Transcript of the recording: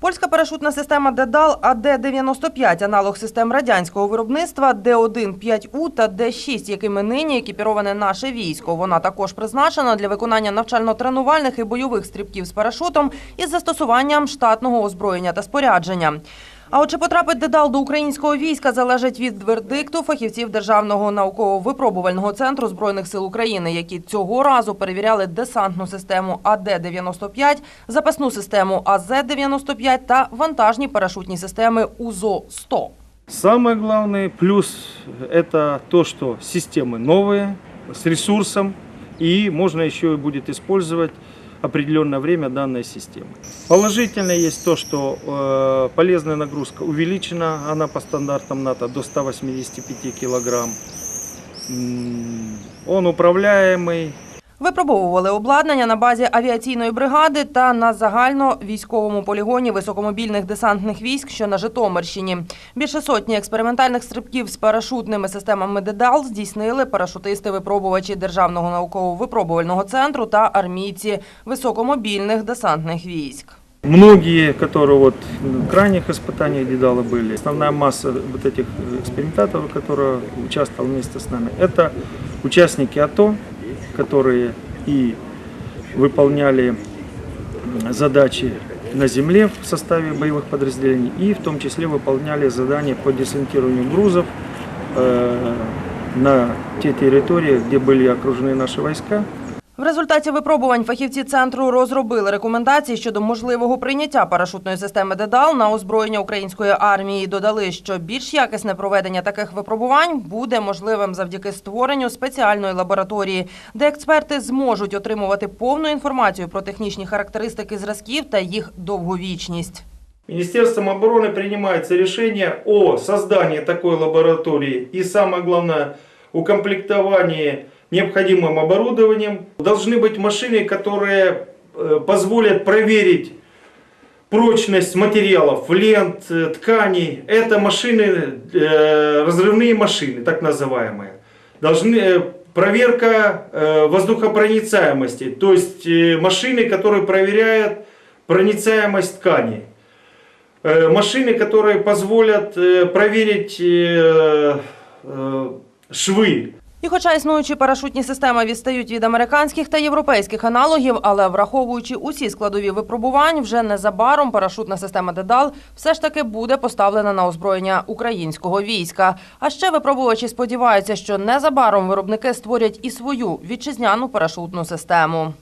Польська парашутна система Дедал АД-95 – аналог систем радянського виробництва Д-1-5У та Д-6, якими нині екіпіроване наше військо. Вона також призначена для виконання навчально-тренувальних і бойових стрибків з парашутом із застосуванням штатного озброєння та спорядження. А от чи потрапить Дедал до українського війська залежить від вердикту фахівців Державного науково-випробувального центру Збройних сил України, які цього разу перевіряли десантну систему АД-95, запасну систему АЗ-95 та вантажні парашутні системи УЗО-100. Самое главное плюс это то, что системы новые, с ресурсом, и можно еще и будет использовать определенное время данной системы. Положительно есть то, что э, полезная нагрузка увеличена, она по стандартам НАТО до 185 килограмм. М, Он управляемый, Випробовували обладнання на базі авіаційної бригади та на загальновійськовому полігоні високомобільних десантних військ, що на Житомирщині. Більше сотні експериментальних стрибків з парашутними системами «Дедал» здійснили парашутисти-випробувачі Державного науково-випробувального центру та армійці високомобільних десантних військ. Многие, которые вот в крайних испытаниях Дедала были, основная масса вот этих экспериментаторов, которые участвовали вместе с нами, это участники АТО, которые и выполняли задачи на земле в составе боевых подразделений, и в том числе выполняли задания по десантированию грузов э, на те территории, где были окружены наши войска. В результаті випробувань фахівці центру розробили рекомендації щодо можливого прийняття парашутної системи «Дедал» на озброєння української армії. Додали, що більш якісне проведення таких випробувань буде можливим завдяки створенню спеціальної лабораторії, де експерти зможуть отримувати повну інформацію про технічні характеристики зразків та їх довговічність. Министерством обороны принимается решение о создании такой лаборатории и, самое главное, укомплектовании необходимым оборудованием. Должны быть машины, которые э, позволят проверить прочность материалов, лент, э, тканей. Это машины, э, разрывные машины, так называемые. Должны, проверка воздухопроницаемости, то есть машины, которые проверяют проницаемость тканей. Машины, которые позволят проверить швы. І хоча існуючі парашутні системи відстають від американських та європейських аналогів, але враховуючи усі складові випробувань, вже незабаром парашутна система «Дедал» все ж таки буде поставлена на озброєння українського війська. А ще випробувачі сподіваються, що незабаром виробники створять і свою вітчизняну парашутну систему.